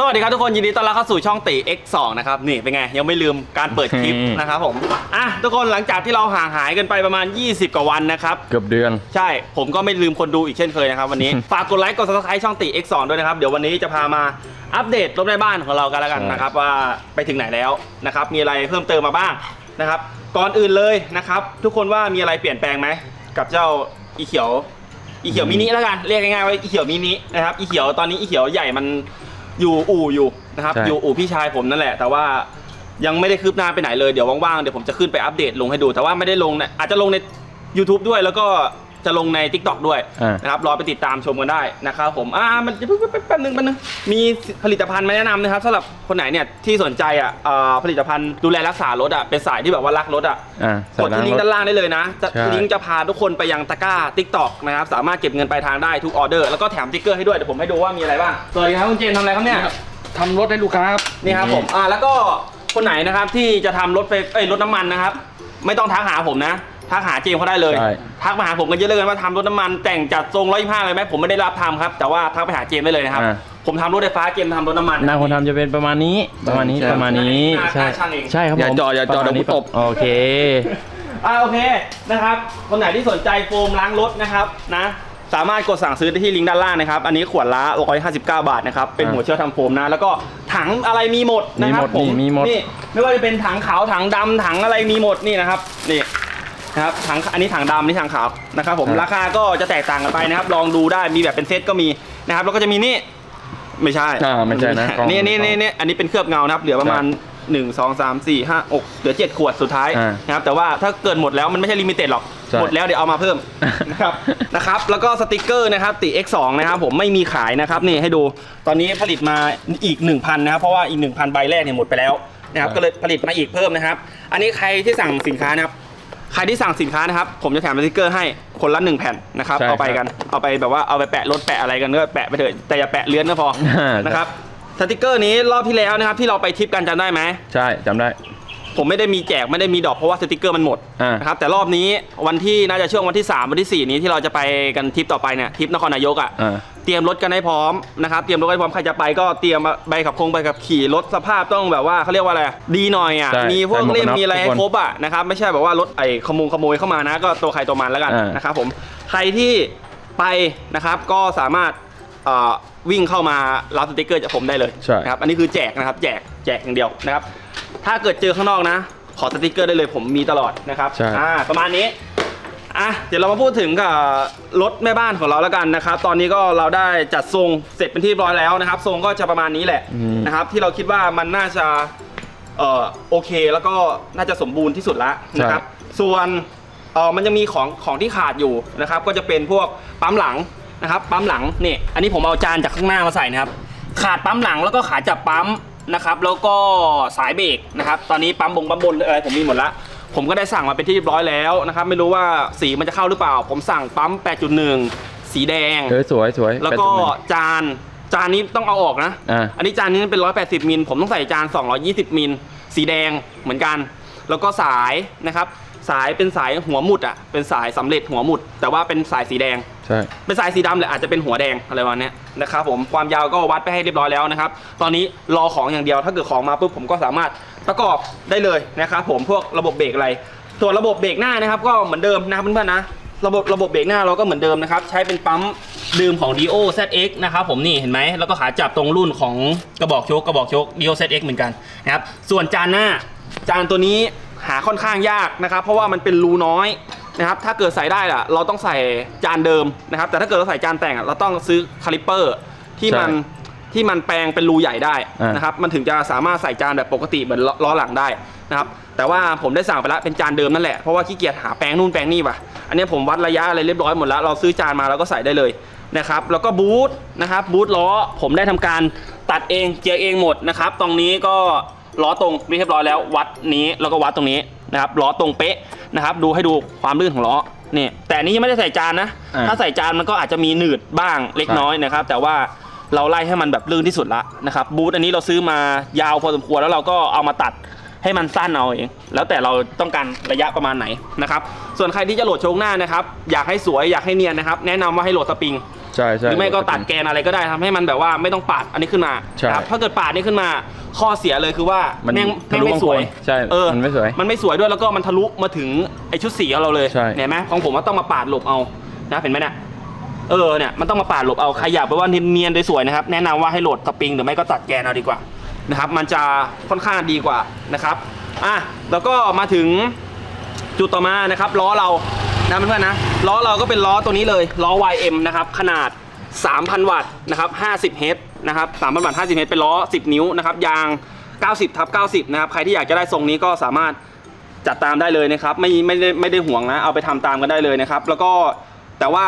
สวัสดีครับทุกคนยินดีต้อนรับเข้าสู่ช่องตี X2 นะครับ นี่เป็นไง ยังไม่ลืมการเปิดคลิปอืมนะครับผมอะทุกคนหลังจากที่เราห่างหายกันไปประมาณ 20 กว่าวันนะครับ เกือบเดือน ใช่ ผมก็ไม่ลืมคนดูอีกเช่นเคยนะครับ วันนี้ ฝากกดไลค์กด subscribe ช่องตี X2 ด้วยนะครับ เดี๋ยววันนี้จะพามาอัปเดตรถในบ้านของเรากันแล้วกันใช่นะครับว่าไปถึงไหนแล้วนะครับมีอะไรเพิ่มเติมมาบ้างนะครับก่อนอื่นเลยนะครับทุกคนว่ามีอะไรเปลี่ยนแปลงไหมกับเจ้าอีเขียวอีเขียวมินิแล้วกันเรียกง่ายๆว่าอีเขียวมินินะครับอีเขียวตอนนี้อีเขียวใหญ่มัน อยู่อู่อยู่นะครับ ใช่ อยู่อู่พี่ชายผมนั่นแหละ แต่ว่ายังไม่ได้คืบหน้าไปไหนเลย เดี๋ยวว่างๆ เดี๋ยวผมจะขึ้นไปอัปเดตลงให้ดู แต่ว่าไม่ได้ลงในอาจจะลงใน YouTube ด้วย แล้วก็ จะลงใน TikTok ด้วยอ่านะครับรอไปติดตามชมกันได้นะครับผมอ่ามันจะแป๊บนึงแป๊บนึงมีผลิตภัณฑ์มาแนะนำนะครับสำหรับคนไหนเนี่ยที่สนใจอะเอ่อผลิตภัณฑ์ดูแลรักษารถอะเป็นสายที่แบบว่ารักรถอะ อะกดที่ลิงก์ด้านล่างได้เลยนะจะใช่ ลิงก์จะพาทุกคนไปยังตะกร้า TikTok นะครับ สามารถเก็บเงินปลายทางได้ทุกออเดอร์ แล้วก็แถมสติ๊กเกอร์ให้ด้วย เดี๋ยวผมให้ดูว่ามีอะไรบ้าง สวัสดีครับคุณเจนทำอะไรครับเนี่ย ทำรถให้ลูกค้าครับ นี่ครับผม อ่า แล้วก็คนไหนนะครับที่จะทำรถไฟเอ้ย รถน้ำมันนะครับ ไม่ต้องทักหาผมนะ ทักหาเจมส์เขาได้เลย ใช่ ทักมาหาผมกันเยอะเลยว่าทำรถน้ำมันแต่งจัดทรงร้อยห้าเลยไหมผมไม่ได้รับทำครับ แต่ว่าทักไปหาเจมส์ได้เลยนะครับ อ่า ผมทำรถไฟฟ้าเจมส์ทำรถน้ำมันหน้าคนทำจะเป็นประมาณนี้ประมาณนี้ใช่ประมาณนี้หน้าใช่หน้าช่างเองใช่ครับผมอย่าจ่ออย่าจ่อประมณนี้เดี๋ยวกูตบ โอเค อ่าโอเคนะครับคนไหนที่สนใจโฟมล้างรถนะครับนะ สามารถกดสั่งซื้อได้ที่ลิงก์ด้านล่างนะครับ อันนี้ขวดละ 159 บาทนะครับ เป็นอ่าหัวเชื้อทำโฟมนะ แล้วก็ถังอะไรมีหมดนะครับมีหมดผมมีหมด นี่ไม่ว่าจะเป็นถังขาวถังดำถังอะไรมีหมดนี่นะครับนี่ นะครับถังอันนี้ถังดำนี่ถังขาวนะครับผมราคาก็จะแตกต่างกันไปนะครับ ลองดูได้มีแบบเป็นเซตก็มีนะครับแล้วก็จะมีนี่ไม่ใช่อ่าไม่ใช่นะกล่องนี่นี่นี่นี่อันนี้เป็นเคลือบเงานะครับเหลือประมาณ1 2 3 4 5 6เหลือ7ขวดสุดท้ายอ่านะครับแต่ว่าถ้าเกิดหมดแล้วมันไม่ใช่ลิมิเต็ดหรอก ใช่ หมดแล้วเดี๋ยวเอามาเพิ่ม นะครับนะครับแล้วก็สติกเกอร์นะครับติ X2 นะครับผมไม่มีขายนะครับนี่ให้ดูตอนนี้ผลิตมาอีก 1,000นะครับเพราะว่าอีก 1,000 ใบแรกเนี่ยหมดไปแล้วนะครับก็เลยผลิตมาอีกเพิ่มนะครับ อันนี้ใครที่สั่งสินค้านะครับ ใครที่สั่งสินค้านะครับ ผมจะแถมสติกเกอร์ให้คนละหนึ่งแผ่นนะครับใช่เอาไปครับกันเอาไปแบบว่าเอาไปแปะรถแปะอะไรกันก็แปะไปเถอะแต่อย่าแปะเลื้อนก็พออ่า นะครับสติกเกอร์นี้รอบที่แล้วนะครับ ที่เราไปทริปกันจำได้ไหม ใช่จำได้ ผมไม่ได้มีแจกไม่ได้มีดอกเพราะว่าสติกเกอร์มันหมดอ่าน นะครับแต่รอบนี้วันที่น่าจะช่วงวันที่ 3 วันที่ 4 นี้ที่เราจะไปกันทริปต่อไปเนี่ยทริปนครนายกอะอ่าเตรียมรถกันให้พร้อมนะครับ เตรียมรถให้พร้อมใครจะไปก็เตรียมใบขับคงใบขับขี่รถสภาพต้องแบบว่าเขาเรียกว่าอะไรดีหน่อยอะใช่มีพวกใส่หมวกเล่มกันน็อกมีอะไรให้ทุกคนครบอะนะครับไม่ใช่แบบว่ารถไอ้ขโมงขโมยเข้ามานะ ก็ตัวใครตัวมันแล้วกันอ่านนะครับผมใครที่ไปนะครับก็สามารถเอ่อวิ่งเข้ามารับสติกเกอร์จากผมได้เลยใช่นะครับอันนี้คือแจกนะครับ แจกแจกอย่างเดียวนะครับ ถ้าเกิดเจอข้างนอกนะ ขอสติกเกอร์ได้เลยผมมีตลอดนะครับใช่อ่าประมาณนี้ อะเดี๋ยวเรามาพูดถึงกับรถแม่บ้านของเราแล้วกันนะครับ ตอนนี้ก็เราได้จัดทรงเสร็จเป็นที่เรียบร้อยแล้วนะครับ ทรงก็จะประมาณนี้แหละอืม นะครับ ที่เราคิดว่ามันน่าจะเอ่อโอเคแล้วก็น่าจะสมบูรณ์ที่สุดแล้วนะครับ ส่วนเอ่อมันยังมีของของที่ขาดอยู่นะครับ ก็จะเป็นพวกปั๊มหลังนะครับ ปั๊มหลังนี่อันนี้ผมเอาจานจากข้างหน้ามาใส่นะครับ ขาดปั๊มหลังแล้วก็ขาจับปั๊มนะครับ แล้วก็สายเบรกนะครับ ตอนนี้ปั๊มบงปั๊มบนอะไรผมมีหมดละ ผมก็ได้สั่งมาเป็นที่เรียบร้อยแล้วนะครับ ไม่รู้ว่าสีมันจะเข้าหรือเปล่า ผมสั่งปั๊ม 8.1 สีแดง เออสวยสวยแล้วก็ปดจุดหนึ่งจานจานนี้ต้องเอาออกนะอ่าอันนี้จานนี้เป็น 180มิลผมต้องใส่จาน 220มิลสีแดงเหมือนกัน แล้วก็สายนะครับ สายเป็นสายหัวหมุดอะเป็นสายสำเร็จหัวหมุด แต่ว่าเป็นสายสีแดง ใช่ เป็นสายสีดำแหละอาจจะเป็นหัวแดงอะไรประมาณเนี้ยนะครับผมความยาวก็วัดไปให้เรียบร้อยแล้วนะครับ ตอนนี้รอของอย่างเดียวถ้าเกิดของมาปุ๊บผมก็สามารถ ประกอบได้เลยนะครับผมพวกระบบเบรกอะไรส่วนระบบเบรกหน้านะครับ ก็เหมือนเดิมนะครับเพื่อนๆนะระบบระบบเบรกหน้าเราก็เหมือนเดิมนะครับ ใช้เป็นปั๊มดื่มของ Dio ZX นะครับผมนี่เห็นไหมแล้วก็ขาจับตรงรุ่นของกระบอกโชคกระบอกโชค Dio ZX เหมือนกันนะครับส่วนจานหน้าจานตัวนี้หาค่อนข้างยากนะครับ เพราะว่ามันเป็นรูน้อยนะครับถ้าเกิดใส่ได้ล่ะเราต้องใส่จานเดิมนะครับแต่ถ้าเกิดเราใส่จานแต่งอะเราต้องซื้อคาลิปเปอร์ที่มัน ที่มันแปลงเป็นรูใหญ่ได้อ่านนะครับมันถึงจะสามารถใส่จานแบบปกติเหมือนล้อล้อหลังได้นะครับแต่ว่าผมได้สั่งไปแล้วเป็นจานเดิมนั่นแหละเพราะว่าขี้เกียจหาแปลงนู่นแปลงนี่ว่ะอันนี้ผมวัดระยะอะไรเรียบร้อยหมดแล้วเราซื้อจานมาแล้วก็ใส่ได้เลยนะครับแล้วก็บูทนะครับบูทล้อผมได้ทำการตัดเองเจียร์เองหมดนะครับตรงนี้ก็ล้อตรงเรียบร้อยแล้ว วัดนี้แล้วก็วัดตรงนี้นะครับล้อตรงเป๊ะนะครับดูให้ดูความลื่นของล้อนี่แต่อันนี้ยังไม่ได้ใส่จานนะอ่าถ้าใส่จานมันก็อาจจะมีหนืดบ้างเล็กน้อยนะครับ แต่ว่า เราไล่ให้มันแบบลื่นที่สุดละนะครับบูธอันนี้เราซื้อมายาวพอสมควรแล้วเราก็เอามาตัดให้มันสั้นเอาเอง แล้วแต่เราต้องการระยะประมาณไหนนะครับ ส่วนใครที่จะโหลดโชว์หน้านะครับ อยากให้สวยอยากให้เนียนนะครับ แนะนำว่าให้โหลดสปริง ใช่ใช่หรือไม่ก็ตัดแกนอะไรก็ได้ทำให้มันแบบว่าไม่ต้องปาดอันนี้ขึ้นมาใช่นะครับถ้าเกิดปาดนี่ขึ้นมาข้อเสียเลยคือว่ามันแม่งทะแม่งลุไม่สวยวงกลมใช่เออ มันไม่สวย มันไม่สวยด้วยแล้วก็มันทะลุมาถึงไอชุดสีของเราเลยใช่ เห็นไหมของผมว่าต้องมาปาดหลบเอานะเห็นไหมเนี่ย เออเนี่ยมันต้องมาปาดหลบเอาใครอยากไปว่าเนียนๆสวยๆนะครับแนะนำว่าให้โหลดสปริงหรือไม่ก็ตัดแกนเอาดีกว่านะครับมันจะค่อนข้างดีกว่านะครับอะแล้วก็มาถึงจุดต่อมานะครับล้อเรานะเพื่อนๆนะล้อเราก็เป็นล้อตัวนี้เลยล้อ YM นะครับขนาด 3,000 วัตต์นะครับ50เฮดนะครับ3,000วัตต์50เฮดเป็นล้อ 10 นิ้วนะครับยาง 90ทับ90นะครับใครที่อยากจะได้ทรงนี้ก็สามารถจัดตามได้เลยนะครับไม่ไม่ได้ไม่ได้ห่วงนะเอาไปทำตามกันได้เลยนะครับ แล้วก็แต่ว่า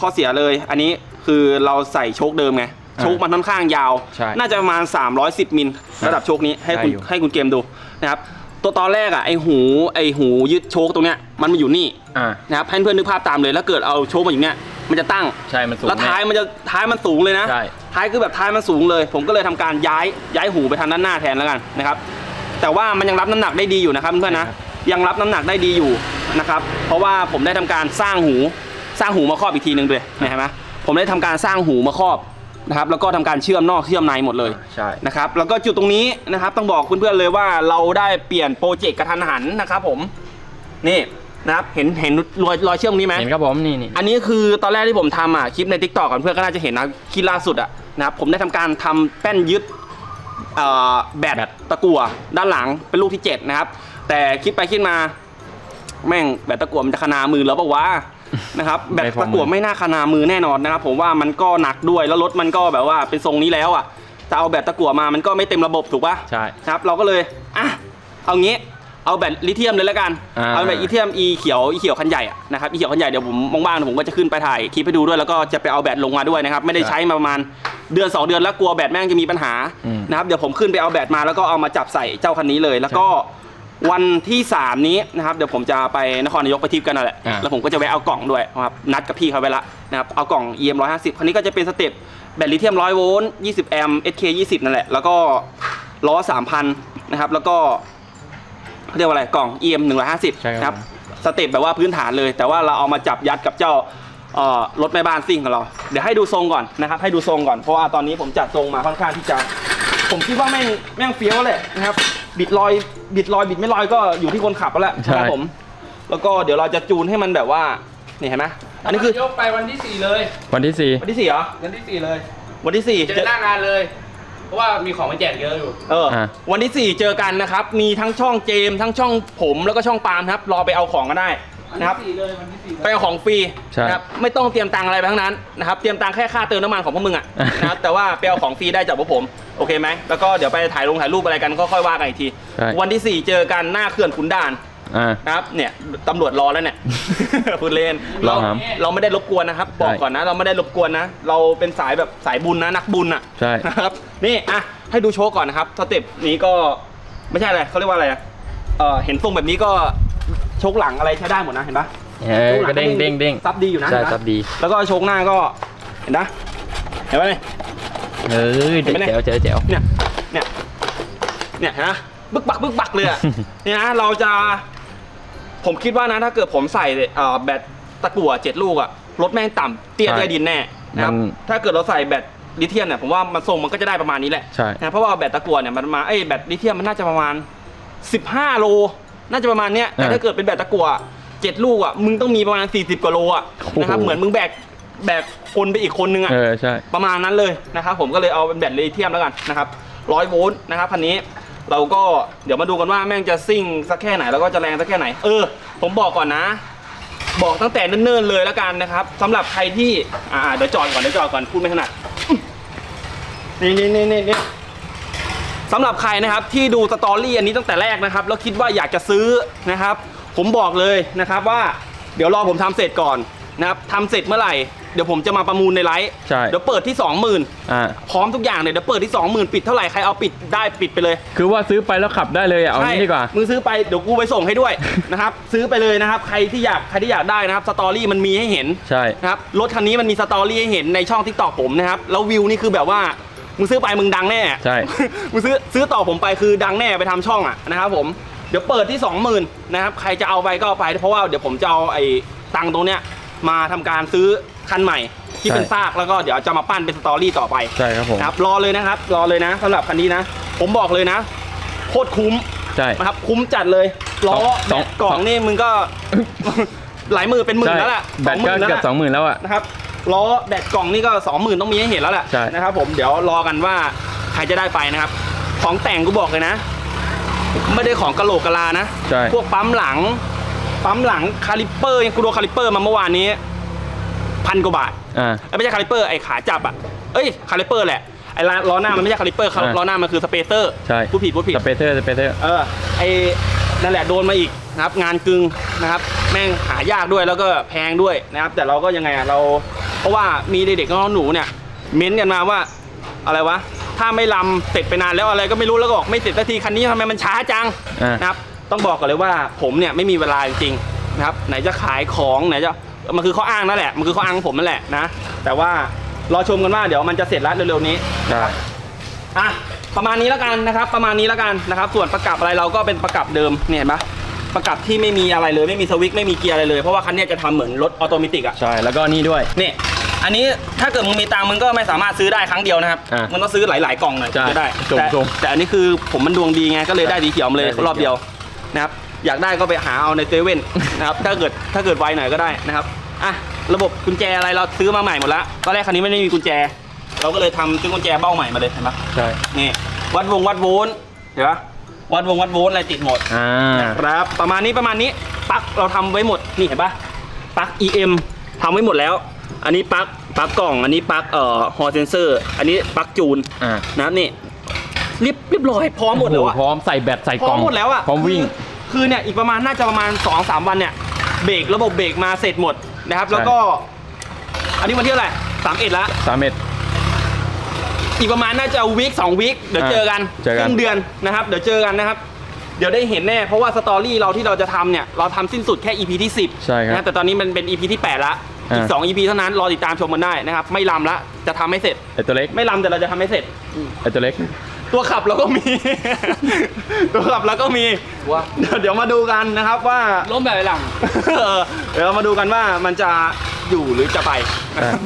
ข้อเสียเลย อันนี้คือเราใส่โชคเดิมไงโชคมันค่อนข้างยาว ใช่น่าจะประมาณ 310 มิลระดับโชคนี้ให้คุณได้อยู่ ให้คุณเกมดูนะครับตัวตอนแรกอะไอหูไอหูยึดโชคตรงเนี้ยมันมาอยู่นี่อ่านะครับให้เพื่อนนึกภาพตามเลยแล้วเกิดเอาโชคมาอยู่เนี้ยมันจะตั้ง ใช่มันสูงแล้วท้ายแน่ มันจะท้ายมันสูงเลยนะ ใช่ ท้ายคือแบบท้ายมันสูงเลย ผมก็เลยทำการย้ายย้ายหูไปทางด้านหน้าแทนแล้วกันนะครับ แต่ว่ามันยังรับน้ำหนักได้ดีอยู่นะครับเพื่อนๆนะ ยังรับน้ำหนักได้ดีอยู่นะครับ เพราะว่าผมได้ทำการสร้างหู สร้างหูมาครอบอีกทีหนึ่งด้วยเห็นไหมผมได้ทำการสร้างหูมาครอบนะครับแล้วก็ทำการเชื่อมนอกเชื่อมในหมดเลยใช่นะครับแล้วก็จุดตรงนี้นะครับต้องบอกเพื่อนๆเลยว่าเราได้เปลี่ยนโปรเจกต์กระทันหันนะครับผมนี่นะครับเห็นเห็นรอยรอยเชื่อมนี้ไหมเห็นครับผมนี่นี่อันนี้คือตอนแรกที่ผมทำอะคลิปใน t ิ k t o k กันเพื่อนก็น่าจะเห็นนะคลิปล่าสุดอะนะครับผมได้ทำการทำแป้นยึดเอ่อแบตแบตตะกั่วด้านหลังเป็นลูกที่7นะครับแต่คิดไปคิดมา แม่งแบตตะกั่วมันจะขนามือแล้วปะวะ นะครับแบตไม่พอตะกั่วมือไม่น่าขนามือแน่นอนนะครับผมว่ามันก็หนักด้วยแล้วรถมันก็แบบว่าเป็นทรงนี้แล้วอะจะเอาแบตตะกั่วมามันก็ไม่เต็มระบบถูกปะใช่ครับเราก็เลยอะเอางี้เอาแบตลิเธียมเลยแล้วกันอ่าเอาแบตลิเธียมอีเขียวอีเขียวคันใหญ่อะนะครับอีเขียวคันใหญ่เดี๋ยวผมว่างๆเดี๋ยวผมก็จะขึ้นไปถ่ายคลิปให้ดูด้วยแล้วก็จะไปเอาแบตลงมาด้วยนะครับไม่ได้ใช้มาประมาณเดือน 2 เดือนแล้วกลัวแบตแม่งจะมีปัญหาอืมนะครับเดี๋ยวผมขึ้นไปเอาแบตมาแล้วก็เอามาจับใส่เจ้าคันนี้เลย แล้วก็ วันที่3นี้นะครับเดี๋ยวผมจะไปนครนายกไปทริปกันนั่นแหละอ่า แล้วผมก็จะแวะเอากล่องด้วยนะครับนัดกับพี่เขาไว้ละนะครับเอากล่อง EM 150คันนี้ก็จะเป็นสเต็ปแบตลิเธียม100โวลต์20แอมป์ SK 20นั่นแหละแล้วก็ล้อ3,000นะครับแล้วก็เขาเรียกว่าอะไรกล่อง EM 150ใช่ครับ นะครับสเต็ปแบบว่าพื้นฐานเลย แต่ว่าเราเอามาจับยัดกับเจ้าเอ่อรถแม่บ้านซิ่งของเรา เดี๋ยวให้ดูทรงก่อนนะครับให้ดูทรงก่อนเพราะว่าตอนนี้ผมจัดทรงมาค่อนข้างที่จะ ผมคิดว่าแม่งแม่งเฟี้ยวเลยนะครับ บิดลอยบิดลอยบิดไม่ลอยก็อยู่ที่คนขับแล้วแหละใช่นะครับผม แล้วก็เดี๋ยวเราจะจูนให้มันแบบว่านี่เห็นไหมอันนี้คือยกไปวันที่ 4 เลย วันที่สี่ วันที่สี่เหรอวันที่ 4 เลย วันที่สี่เจอหน้างานเลย เพราะว่ามีของมาแจกเยอะอยู่ เอออะวันที่สี่เจอกันนะครับ มีทั้งช่องเจมส์ทั้งช่องผมแล้วก็ช่องปาล์มครับรอไปเอาของกันได้วันนะครับ ที่4เลยวันที่4เลย ไปเอาของฟรีใช่นะครับไม่ต้องเตรียมตังค์อะไรไปทั้งนั้นนะครับเตรียมตังค์แค่ค่าเติมน้ำมันของพวกมึงอะนะครับแต่ว่าไปเอาของฟรีได้จากพวกผม โอเคไหมแล้วก็เดี๋ยวไปถ่ายลงถ่ายรูปอะไรกันก็ค่อยว่ากันอีกที ใช่ วันที่4เจอกันหน้าเขื่อนขุนด่าน อ่านะครับเนี่ยตำรวจรอแล้วเนี่ย พูดเล่นรเราอครับเราไม่ได้รบกวนนะครับบอกใช่ก่อนนะ เราไม่ได้รบกวนนะ เราเป็นสายแบบสายบุญนะนักบุญอะใช่ นะครับ นี่อะให้ดูโชว์ก่อนนะครับสเต็ปนี้ก็ไม่ใช่อะไรเขาเรียกว่าอะไรอะเออเห็นทรงแบบนี้ก็โชคหลังอะไรใช้ได้หมดนะเห็นปะเออก็เด้งเด้งเด้งซับดีอยู่นะใช่เห็นปะซับดี แล้วก็โชคหน้าก็เห็นนะเห็นไหมเนี่ย เออเห็นไหมเนี่ยเจ๋วเจ๋วเจ๋ว เนี่ย เนี่ย เนี่ยเห็นนะบึกบักบึกบักเลยอะ เนี่ยนะเราจะ ผมคิดว่านะถ้าเกิดผมใส่เอ่อแบตตะกั่วเจ็ดลูกอะรถแม่งต่ำเตี้ยใช่เตี้ยดินแน่นะครับ มันถ้าเกิดเราใส่แบตลิเธียมเนี่ยผมว่ามันทรงมันก็จะได้ประมาณนี้แหละใช่ นะเพราะว่าแบตตะกั่วเนี่ยมันมาเอ้ยแบตลิเธียมมันน่าจะประมาณ 15 โล น่าจะประมาณเนี้ยแต่อ่าถ้าเกิดเป็นแบตตะกั่วเจ็ดลูกอะมึงต้องมีประมาณ 40กว่าโลอะโอ้โหนะครับเหมือนมึงแบก แบกคนไปอีกคนนึงอะเออใช่ ประมาณนั้นเลยนะครับผมก็เลยเอาเป็นแบตลิเธียมแล้วกันนะครับร้อยโวลต์นะครับคันนี้เราก็เดี๋ยวมาดูกันว่าแม่งจะซิ่งสักแค่ไหนแล้วก็จะแรงสักแค่ไหน เออ ผมบอกก่อนนะ บอกตั้งแต่เนิ่นๆเลยแล้วกันนะครับสำหรับใครที่อ่าเดี๋ยวจอดก่อนเดี๋ยวจอดก่อนพูดไม่ถนัดนี่นี่นี่นี่นี่สำหรับใครนะครับที่ดูสตอรี่อันนี้ตั้งแต่แรกนะครับ แล้วคิดว่าอยากจะซื้อนะครับ ผมบอกเลยนะครับว่า เดี๋ยวรอผมทำเสร็จก่อนนะครับทำเสร็จเมื่อไหร่ เดี๋ยวผมจะมาประมูลในไลฟ์ใช่ เดี๋ยวเปิดที่20,000อ่า พร้อมทุกอย่างเลยเดี๋ยวเปิดที่20,000ปิดเท่าไหร่ใครเอาปิดได้ปิดไปเลย คือว่าซื้อไปแล้วขับได้เลยอะเอาใช่งี้ดีกว่ามึงซื้อไปเดี๋ยวกูไปส่งให้ด้วย นะครับ ซื้อไปเลยนะครับ ใครที่อยากใครที่อยากได้นะครับสตอรี่มันมีให้เห็นใช่ นะครับรถคันนี้มันมีสตอรี่ให้เห็นในช่องทิกตอกผมนะครับแล้ววิวนี่คือแบบว่ามึงซื้อไปมึงดังแน่ใช่ มึงซื้อซื้อต่อผมไปคือดังแน่ไปทำช่องอะนะครับผมเดี๋ยวเปิดที่ 20,000นะครับใครจะเอาไปก็เอาไปเพราะว่าเดี๋ยวผมจะเอาไอ้ตังค์ตรงเนี้ย มาทำการซื้อคันใหม่ ที่เป็นซากแล้วก็เดี๋ยวจะมาปั้นเป็นสตอรี่ต่อไป ใช่ครับผม นะครับรอเลยนะครับ รอเลยนะสำหรับคันนี้นะ ผมบอกเลยนะ โคตรคุ้มใช่ นะครับ คุ้มจัดเลยล้อสองแบตกล่อง นี่มึงก็ หลายหมื่นเป็นหมื่นใช่แล้วล่ะแบตก็20,000แล้วเกือบล่ะสองหมื่นแล้วอะ นะครับล้อแบตกล่องนี่ก็สองหมื่นต้องมีให้เห็นแล้วแหละใช่ นะครับ ผมเดี๋ยวรอกันว่าใครจะได้ไปนะครับ ของแต่งกูบอกเลยนะ ไม่ได้ของกะโหลกกะลานะ ใช่ พวกปั๊มหลัง ปั๊มหลังคาลิปเปอร์ยังกูโดนคาลิปเปอร์มาเมื่อวานนี้พันกว่าบาทอ่า เอ้ยไม่ใช่คาลิปเปอร์ไอ้ขาจับอะเอ้ยคาลิปเปอร์แหละไอ้ล้อหน้ามันไม่ใช่คาลิปเปอร์อ่า ล้อหน้ามันคือสเปเซอร์ใช่พูดผิดพูดผิด สเปเซอร์สเปเซอร์ เออไอ้นั่นแหละโดนมาอีกนะครับ งานกึ่งนะครับ แม่งหายากด้วยแล้วก็แพงด้วยนะครับ แต่เราก็ยังไงอะเรา เพราะว่ามีเด็กๆน้องๆหนูเนี่ย เม้นต์กันมาว่าอะไรวะ ถ้าไม่ลำเสร็จไปนานแล้วอะไรก็ไม่รู้แล้วก็บอกไม่เสร็จสักทีคันนี้ทำไมมันช้าจังอ่านะครับ ต้องบอกก่อนเลยว่าผมเนี่ยไม่มีเวลาจริงๆนะครับ ไหนจะขายของไหนจะมันคือข้ออ้างนั่นแหละมันคือข้ออ้างของผมนั่นแหละนะ แต่ว่ารอชมกันว่าเดี๋ยวมันจะเสร็จแล้วเร็วๆนี้ใช่อะประมาณนี้แล้วกันนะครับ ประมาณนี้แล้วกันนะครับ ส่วนประกับอะไรเราก็เป็นประกับเดิมเนี่ยเห็นปะประกับที่ไม่มีอะไรเลยไม่มีสวิตช์ไม่มีเกียร์อะไรเลย เพราะว่าคันเนี้ยจะทำเหมือนรถออโตเมติกอะใช่แล้วก็นี่ด้วย นี่อันนี้ถ้าเกิดมึงมีตังค์มึงก็ไม่สามารถซื้อได้ครั้งเดียวนะครับ อะมึงต้องซื้อหลาย ๆ กล่องหน่อยใช่จะได้ จงแต่จงแต่อันนี้คือผมมันดวงดีไงก็เลยได้สีเขียวมาเลยได้สีเขียว รอบเดียว นะครับอยากได้ก็ไปหาเอาในเซเว่นนะครับถ้าเกิดถ้าเกิดไวหน่อยก็ได้นะครับอะระบบกุญแจอะไรเราซื้อมาใหม่หมดแล้วตอนแรกคันนี้ไม่ได้มีกุญแจ เราก็เลยทำซื้อกุญแจเบ้าใหม่มาเลยเห็นปะใช่นี่วัดวงวัดโวลต์เห็นปะวัดวงวัดโวลต์อะไรติดหมดอ่าครับประมาณนี้ประมาณนี้ปลั๊กเราทำไว้หมดนี่เห็นปะปลั๊ก EM ทำไว้หมดแล้ว อันนี้ปลั๊กปลั๊กกล่อง อันนี้ปลั๊กเอ่อฮอร์เซนเซอร์ อันนี้ปลั๊กจูนอ่านะครับนี่ เรียบเรียบร้อยพร้อมหมดแล้วอะพร้อมใส่แบตใส่พกร้ล่ออมงหมดแล้วอะพร้อมวิ่ง คือคือเนี่ยอีกประมาณน่าจะประมาณ2อสวันเนี่ยเบรกระบบเบรกมาเสร็จหมดนะครับแล้วก็ อันนี้วันที่เท่าไหร่สามเอ็ดละสามเม็ดอีกประมาณน่าจะวีคสองวีคเดี๋ยวอ่าเจอกันเจอกันครึ่งเดือนนะครับ เดี๋ยวเจอกันนะครับ เดี๋ยวได้เห็นแน่เพราะว่าสตอรี่เราที่เราจะทำเนี่ยเราทำสิ้นสุดแค่ EP ที่ 10ใช่ครับนะแต่ตอนนี้มันเป็น EP ที่ 8 ละอีก อ่า 2 EP เท่านั้นรอติดตามชมกันได้นะครับ ไม่ลำละจะทำให้เสร็จ ไอตัวเล็กไม่ลำแต่เราจะทำให้เสร็จ ไอตัวเล็ก ตัวขับเราก็มี ตัวขับเราก็มีว่าเดี๋ยวเดี๋ยวมาดูกันนะครับว่าล้มแบบหลังเออเดี๋ยวเรามาดูกันว่ามันจะอยู่หรือจะไปนะครับ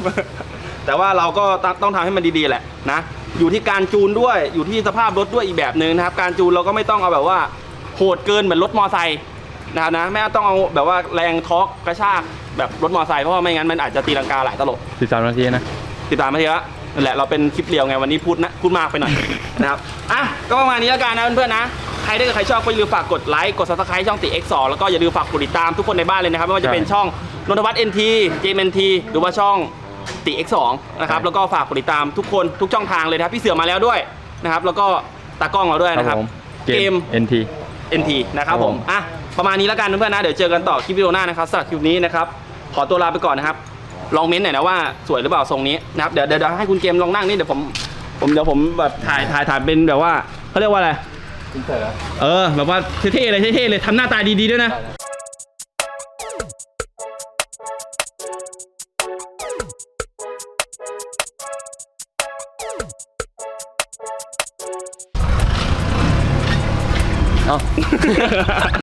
แต่ว่าเราก็ต้องต้องทำให้มันดีๆแหละนะ อยู่ที่การจูนด้วย อยู่ที่สภาพรถด้วยอีกแบบหนึ่งนะครับ การจูนเราก็ไม่ต้องเอาแบบว่าโหดเกินเหมือนรถมอไซค์นะครับนะไม่ต้องเอาแบบว่าแรงทอร์กกระชากแบบรถมอไซค์เพราะว่าไม่งั้นมันอาจจะตีลังกาหลายตลบสิบสามนาทีนะติดตามมาทีละ นั่นแหละเราเป็นคลิปเรียวไงวันนี้พูดนะพูดมากไปหน่อย นะครับอะก็ประมาณนี้แล้วกันนะเพื่อนๆนะใครถ้าเกิดใครชอบก็อย่าลืมฝากกดไลค์กด subscribe ช่องติ X2 แล้วก็อย่าลืมฝากกดติดตามทุกคนในบ้านเลยนะครับไม่ว่าจะเป็นใช่ช่องนนทวัฒน์ NT JMNT หรือว่าช่องติ X2 นะครับใช่แล้วก็ฝากกดติดตามทุกคนทุกช่องทางเลยนะครับพี่เสือมาแล้วด้วยนะครับแล้วก็ตากล้องเราด้วยนะครับผมเกม NT NT นะครับครับผผมมอะประมาณนี้แล้วกันเพื่อนๆนะเดี๋ยวเจอกันต่อคลิปวิดีโอหน้านะครับสำหรับคลิปนี้นะครับขอตัวลาไปก่อนนะครับ ลองเม้นต์หน่อยนะว่าสวยหรือเปล่าทรงนี้นะครับเดี๋ยวเดี๋ยวเดี๋ยวให้คุณเกมลองนั่งนี่เดี๋ยวผมผมเดี๋ยวผมแบบถ่ายถ่ายถ่ายเป็นแบบว่าเขาเรียกว่าอะไรคุณเต๋อเออ แบบว่าเท่ๆเลยเท่ๆเลยทำหน้าตาดีๆด้วยนะ เอ้า